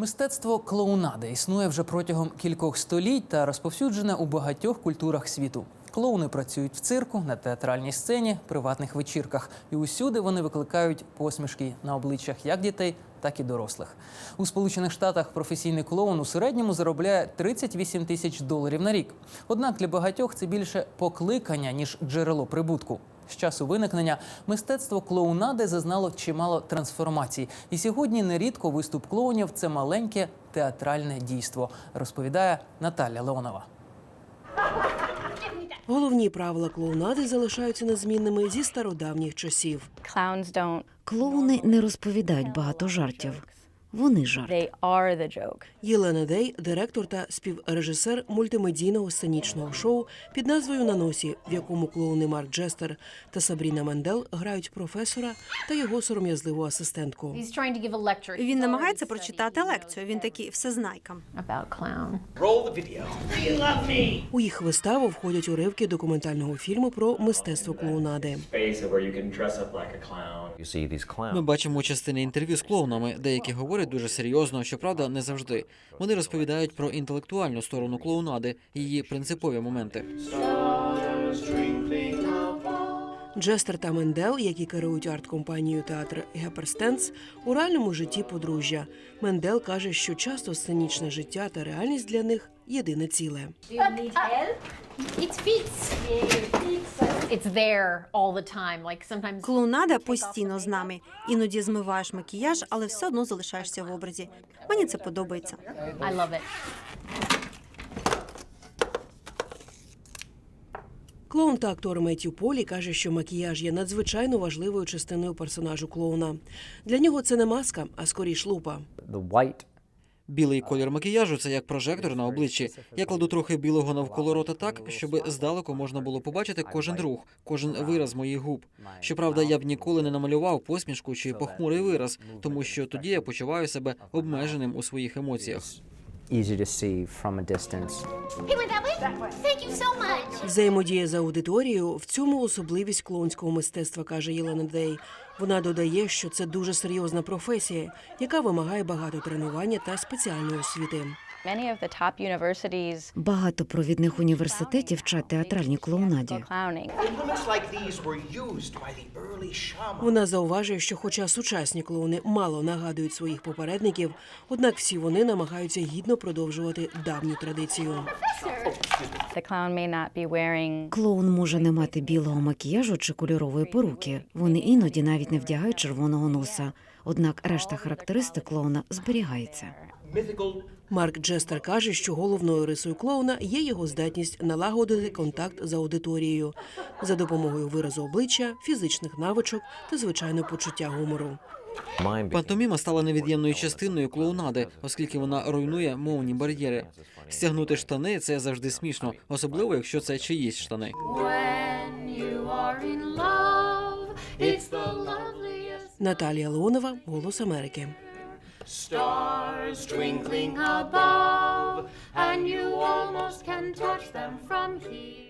Мистецтво клоунади існує вже протягом кількох століть та розповсюджене у багатьох культурах світу. Клоуни працюють в цирку, на театральній сцені, приватних вечірках. І усюди вони викликають посмішки на обличчях як дітей, так і дорослих. У Сполучених Штатах професійний клоун у середньому заробляє 38 тисяч доларів на рік. Однак для багатьох це більше покликання ніж джерело прибутку. З часу виникнення мистецтво клоунади зазнало чимало трансформацій, і сьогодні нерідко виступ клоунів це маленьке театральне дійство, розповідає Наталя Леонова. Головні правила клоунади залишаються незмінними зі стародавніх часів. Клоуни не розповідають багато жартів. Вони жарт. Єлена Дей, директор та співрежисер мультимедійного сценічного шоу під назвою На носі, в якому клоуни Марк Джестер та Сабріна Мендел грають професора та його сором'язливу асистентку. Він намагається прочитати лекцію. Він такий всезнайка. У їх виставу входять уривки документального фільму про мистецтво клоунади. Ми бачимо частини інтерв'ю з клоунами, деякі говорять дуже серйозно, щоправда, не завжди. Вони розповідають про інтелектуальну сторону клоунади, її принципові моменти. Джестер та Мендел, які керують арт-компанією театр Геперстенс, у реальному житті подружжя. Мендел каже, що часто сценічне життя та реальність для них єдине ціле. Клоунада постійно з нами. Іноді змиваєш макіяж, але все одно залишаєшся в образі. Мені це подобається. Та актор Меттю Полі каже, що макіяж є надзвичайно важливою частиною персонажу клоуна. Для нього це не маска, а скоріш лупа. Білий колір макіяжу це як прожектор на обличчі. Я кладу трохи білого навколо рота так, щоб здалеку можна було побачити кожен рух, кожен вираз моїх губ. Щоправда, я б ніколи не намалював посмішку чи похмурий вираз, тому що тоді я почуваю себе обмеженим у своїх емоціях. Easy to see from a distance. Взаємодія з аудиторією в цьому особливість клоунського мистецтва, каже Єлена Дей. Вона додає, що це дуже серйозна професія, яка вимагає багато тренування та спеціальної освіти. Many of the top universities Багато провідних університетів вчать театральній клоунаді. Вона зауважує, що, хоча сучасні клоуни мало нагадують своїх попередників, однак всі вони намагаються гідно продовжувати давню традицію. The clown may not be wearing Клоун може не мати білого макіяжу чи кольорової поруки. Вони іноді навіть не вдягають червоного носа. Однак решта характеристик клоуна зберігається. Марк Джестер каже, що головною рисою клоуна є його здатність налагодити контакт з аудиторією за допомогою виразу обличчя, фізичних навичок та звичайно почуття гумору. Пантоміма стала невід'ємною частиною клоунади, оскільки вона руйнує мовні бар'єри. Стягнути штани це завжди смішно, особливо якщо це чиїсь штани. Наталія Леонова, Голос Америки. Stars twinkling above, and you almost can touch them from here.